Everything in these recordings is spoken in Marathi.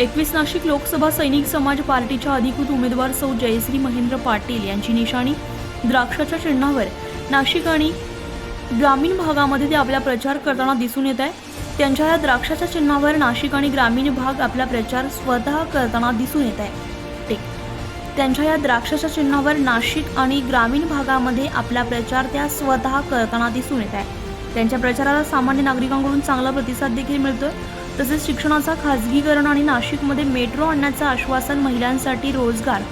एकवीस नाशिक लोकसभा सैनिक समाज पार्टीच्या अधिकृत उमेदवार सौ जयश्री महेंद्र पाटील यांची निशाणी. द्राक्षाच्या चिन्हावर नाशिक आणि ग्रामीण भागामध्ये ते आपला प्रचार करताना दिसून येत आहे त्यांच्या या द्राक्षाच्या चिन्हावर नाशिक आणि ग्रामीण भाग आपला प्रचार स्वतः करताना दिसून येत आहे त्यांच्या या द्राक्षाच्या चिन्हावर नाशिक आणि ग्रामीण भागामध्ये आपला प्रचार त्या स्वतः करताना दिसून येत आहे त्यांच्या प्रचाराला सामान्य नागरिकांकडून चांगला प्रतिसाद देखील मिळतोय. तसेच शिक्षणाचा खाजगीकरण आणि नाशिकमध्ये मेट्रो आणण्याचं आश्वासन महिलांसाठी रोजगार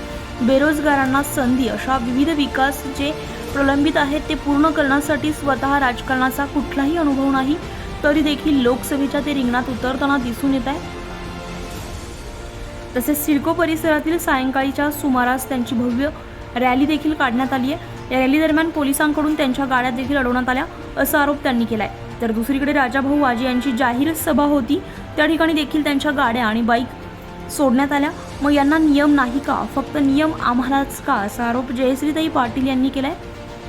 बेरोजगारांना संधी अशा विविध विकास जे प्रलंबित आहेत ते पूर्ण करण्यासाठी स्वतः राजकारणाचा कुठलाही अनुभव नाही तरी देखील लोकसभेच्या ते रिंगणात उतरताना दिसून येत आहे. तसेच सिडको परिसरातील सायंकाळीच्या सुमारास त्यांची भव्य रॅली देखील काढण्यात आली आहे. या रॅली दरम्यान पोलिसांकडून त्यांच्या गाड्या देखील अडवण्यात आल्या असा आरोप त्यांनी केला आहे तर दुसरीकडे राजाभाऊ वाजे यांची जाहीर सभा होती. त्या ठिकाणी देखील त्यांच्या गाड्या आणि बाईक सोडण्यात आल्या. मग यांना नियम नाही का? फक्त नियम आम्हालाच का? असा आरोप जयश्रीताई पाटील यांनी केलाय.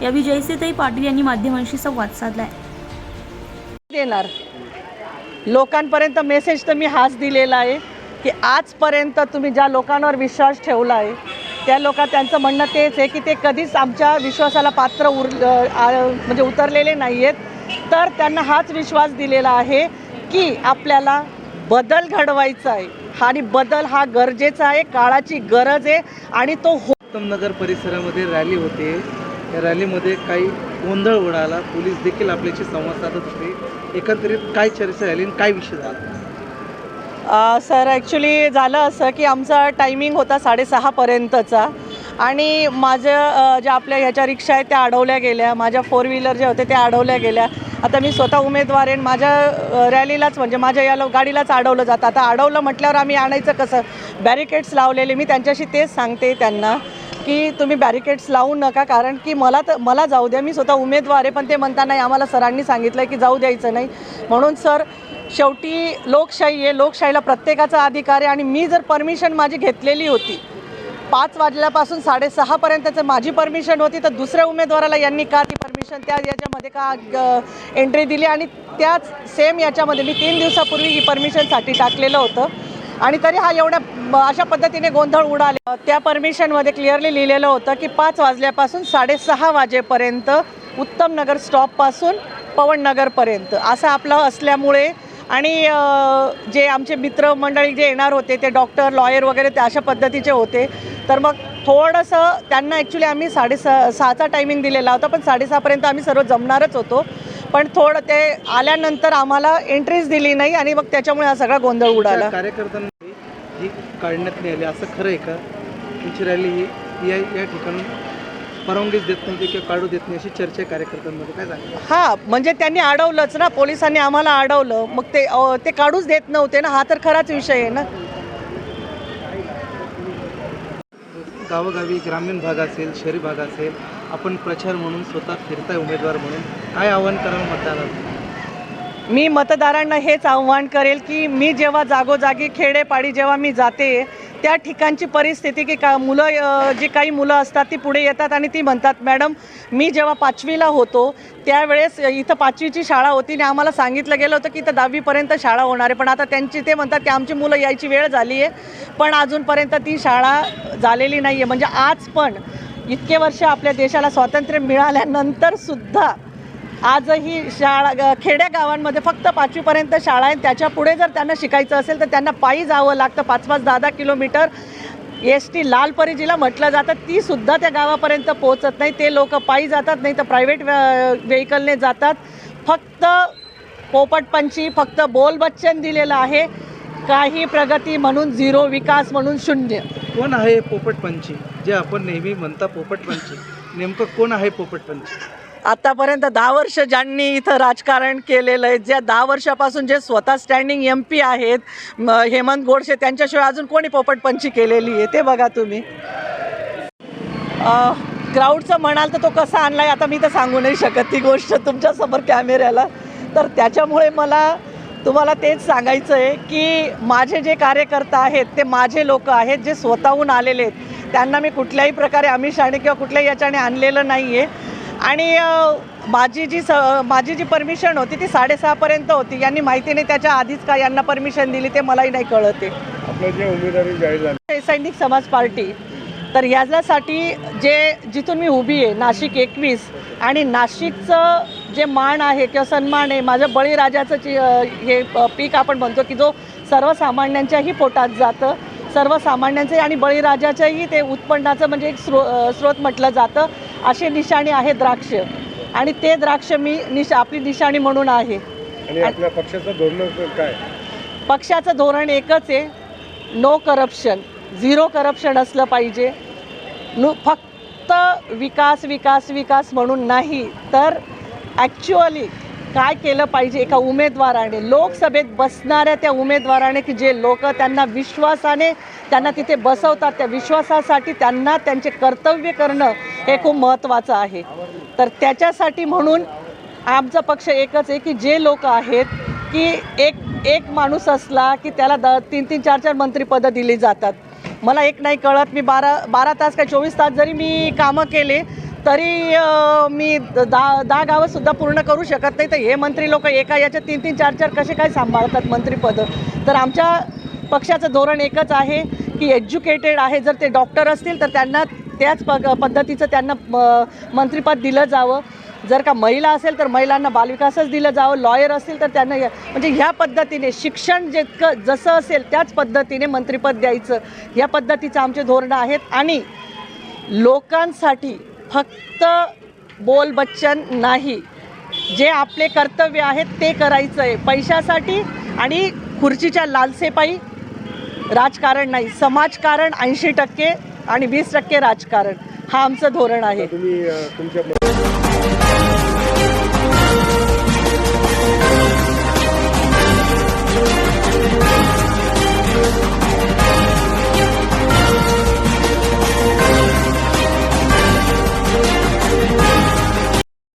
यावेळी जयश्रीताई पाटील यांनी माध्यमांशी संवाद साधलाय. देणार. लोकांपर्यंत मेसेज तर मी हाच दिलेला आहे की आजपर्यंत तुम्ही ज्या लोकांवर विश्वास ठेवला आहे त्या लोक त्यांचं म्हणणं तेच आहे की ते कधीच आमच्या विश्वासाला पात्र उर म्हणजे उतरलेले नाही आहेत तर त्यांना हाच विश्वास दिलेला आहे की आपल्याला बदल घडवायचा आहे. आणि बदल हा गरजेचा आहे काळाची गरज आहे आणि तो हो उत्तमनगर परिसरामध्ये रॅली होते. या रॅलीमध्ये काही गोंधळ उडाला. पोलीस देखील आपल्याशी संवाद साधत होते. एकंदरीत काय चर्चा झाली आणि काय विषय झाला? सर ॲक्च्युली झालं असं की आमचा टायमिंग होता साडेसहापर्यंतचा आणि माझं ज्या आपल्या ह्याच्या रिक्षा आहेत त्या अडवल्या गेल्या. माझ्या फोर व्हीलर ज्या होत्या त्या अडवल्या गेल्या. आता मी स्वतः उमेदवार आहे आणि माझ्या रॅलीलाच म्हणजे माझ्या याला गाडीलाच अडवलं जातं. आता अडवलं म्हटल्यावर आम्ही आणायचं कसं? बॅरिकेड्स लावलेले. मी त्यांच्याशी तेच सांगते त्यांना की तुम्ही बॅरिकेड्स लावू नका. कारण की मला तर मला जाऊ द्या. मी स्वतः उमेदवार आहे. पण ते म्हणता नाही आम्हाला सरांनी सांगितलं की जाऊ द्यायचं नाही. म्हणून सर शेवटी लोकशाही आहे. लोकशाहीला प्रत्येकाचा अधिकार आहे. आणि मी जर परमिशन माझी घेतलेली होती पाच वाजल्यापासून साडेसहापर्यंतचं माझी परमिशन होती तर दुसऱ्या उमेदवाराला यांनी का ती परमिशन त्या याच्यामध्ये का एंट्री दिली? आणि त्याच सेम याच्यामध्ये मी तीन दिवसापूर्वी ही परमिशनसाठी टाकलेलं होतं. आणि तरी हा एवढ्या अशा पद्धतीने गोंधळ उडाले. त्या परमिशनमध्ये क्लिअरली लिहिलेलं होतं की पाच वाजल्यापासून साडेसहा वाजेपर्यंत उत्तम नगर स्टॉपपासून पवननगरपर्यंत असं आपलं असल्यामुळे आणि जे आमचे मित्रमंडळी जे येणार होते ते डॉक्टर लॉयर वगैरे ते अशा पद्धतीचे होते. तर मग थोडंसं त्यांना ॲक्च्युली आम्ही साडेसहा सहाचा टायमिंग दिलेला होता पण साडेसहापर्यंत आम्ही सर्व जमणारच होतो. पण थोडं ते आल्यानंतर आम्हाला एंट्रीज दिली नाही आणि मग त्याच्यामुळे हा सगळा गोंधळ उडाला. त्या कार्यकर्त्यांमध्ये ही काढण्यात नाही आली असं खरं आहे का? तुमची रॅली ही या या ठिकाणी परवानगीच देत नव्हती किंवा काढू देत नाही अशी चर्चा कार्यकर्त्यांमध्ये काय हा म्हणजे त्यांनी अडवलंच ना पोलिसांनी आम्हाला अडवलं. मग ते ते काढूच देत नव्हते ना हा तर खराच विषय आहे ना. गावोगावी ग्रामीण भाग असेल शहरी भाग असेल आपण प्रचार म्हणून स्वतः फिरताय उमेदवार म्हणून. काय आव्हान करावं मतदारांना? मी मतदारांना हेच आव्हान करेल की मी जेव्हा जागोजागी खेडेपाडी जेव्हा मी जाते त्या ठिकाणची परिस्थिती की का मुलं जी काही मुलं असतात ती पुढे येतात आणि ती म्हणतात मॅडम मी जेव्हा पाचवीला होतो त्यावेळेस इथं पाचवीची शाळा होती आणि आम्हाला सांगितलं गेलं होतं की इथं दहावीपर्यंत शाळा होणार आहे. पण आता त्यांची ते म्हणतात की आमची मुलं यायची वेळ झाली आहे पण अजूनपर्यंत ती शाळा झालेली नाही आहे म्हणजे आज पण इतके वर्ष आपल्या देशाला स्वातंत्र्य मिळाल्यानंतरसुद्धा आजही शाळा ग- खेड्या गावांमध्ये फक्त पाचवीपर्यंत शाळा आहे त्याच्या पुढे जर त्यांना शिकायचं असेल तर त्यांना पायी जावं लागतं. पाच पाच दहा दहा किलोमीटर. एस टी लाल जिला म्हटलं जातं. ती सुद्धा त्या गावापर्यंत पोहोचत नाही. ते लोक पायी जातात नाही तर प्रायव्हेट व्हेकलने जातात. फक्त पोपटपंची फक्त बोल बच्चन दिलेलं आहे. काही प्रगती म्हणून झिरो विकास म्हणून शून्य. कोण आहे पोपटपंची जे आपण नेहमी म्हणता पोपटपंची नेमकं कोण आहे पोपटपंची आत्तापर्यंत दहा वर्ष ज्यांनी इथं राजकारण केलेलं आहे ज्या दहा वर्षापासून जे स्वतः स्टँडिंग एम पी आहेत हेमंत गोडसे त्यांच्याशिवाय अजून कोणी पोपटपंची केलेली आहे? ते बघा तुम्ही. क्राऊडचं म्हणाल तर तो कसा आणलाय आता मी तर सांगू नाही शकत ती गोष्ट तुमच्यासमोर कॅमेऱ्याला तर त्याच्यामुळे मला तुम्हाला तेच सांगायचं आहे की माझे जे कार्यकर्ता आहेत ते माझे लोक आहेत जे स्वतःहून आलेले आहेत. त्यांना मी कुठल्याही प्रकारे आमिषाने किंवा कुठल्याही याच्याने आणलेलं नाही आहे आणि माझी जी स माझी जी परमिशन होती ती साडेसहापर्यंत होती. यांनी माहिती नाही त्याच्या आधीच का यांना परमिशन दिली ते मलाही नाही कळत. आहे सैनिक समाज पार्टी. तर याच्यासाठी जे जिथून मी उभी आहे नाशिक एकवीस आणि नाशिकचं जे मान आहे किंवा सन्मान आहे माझं बळीराजाचं जे हे पीक आपण म्हणतो की जो सर्वसामान्यांच्याही पोटात जातं सर्वसामान्यांचे आणि बळीराजाच्याही ते उत्पन्नाचं म्हणजे एक स्रो स्रोत म्हटलं जातं. असे निशाणी आहे द्राक्ष. आणि ते द्राक्ष मी निश आपली निशाणी म्हणून आहे. आणि आपल्या पक्षाचं धोरण काय? पक्षाचं धोरण एकच आहे. नो करप्शन झिरो करप्शन असलं पाहिजे. नु फक्त विकास विकास विकास म्हणून नाही तर ॲक्च्युअली काय केलं पाहिजे एका उमेदवाराने? लोकसभेत बसणाऱ्या त्या उमेदवाराने की जे लोक त्यांना विश्वासाने त्यांना तिथे बसवतात त्या विश्वासासाठी त्यांना त्यांचे कर्तव्य करणं हे खूप महत्त्वाचं आहे. तर त्याच्यासाठी म्हणून आमचा पक्ष एकच आहे की जे लोक आहेत की एक एक माणूस असला की त्याला द तीन तीन चार चार मंत्रिपदं दिली जातात. मला एक नाही कळत मी बारा बारा तास काय चोवीस तास जरी मी कामं केले तरी मी दा दहा दहा गावंसुद्धा पूर्ण करू शकत नाही. तर हे मंत्री लोक एका याच्या तीन तीन चार चार कसे काय सांभाळतात मंत्रीपदं? तर आमच्या पक्षाचं धोरण एकच आहे की एज्युकेटेड आहे. जर ते डॉक्टर असतील तर त्यांना त्याच प पद्धतीचं त्यांना म- मंत्रिपद दिलं जावं. जर का महिला असेल तर महिलांना बालविकासच दिलं जावं. लॉयर असतील तर त्यांना म्हणजे ह्या पद्धतीने शिक्षण जितकं जसं असेल त्याच पद्धतीने मंत्रिपद द्यायचं. या पद्धतीचं आमचे धोरणं आहेत. आणि लोकांसाठी फक्त बोल बच्चन नाही. जे आपले कर्तव्य आहेत ते करायचं आहे पैशासाठी आणि खुर्चीच्या लालसेपायी राजकारण नाही. समाजकारण ऐंशी टक्के आणि वीस टक्के राजकारण. हा आमचं धोरण आहे. तुम्ही तुमच्या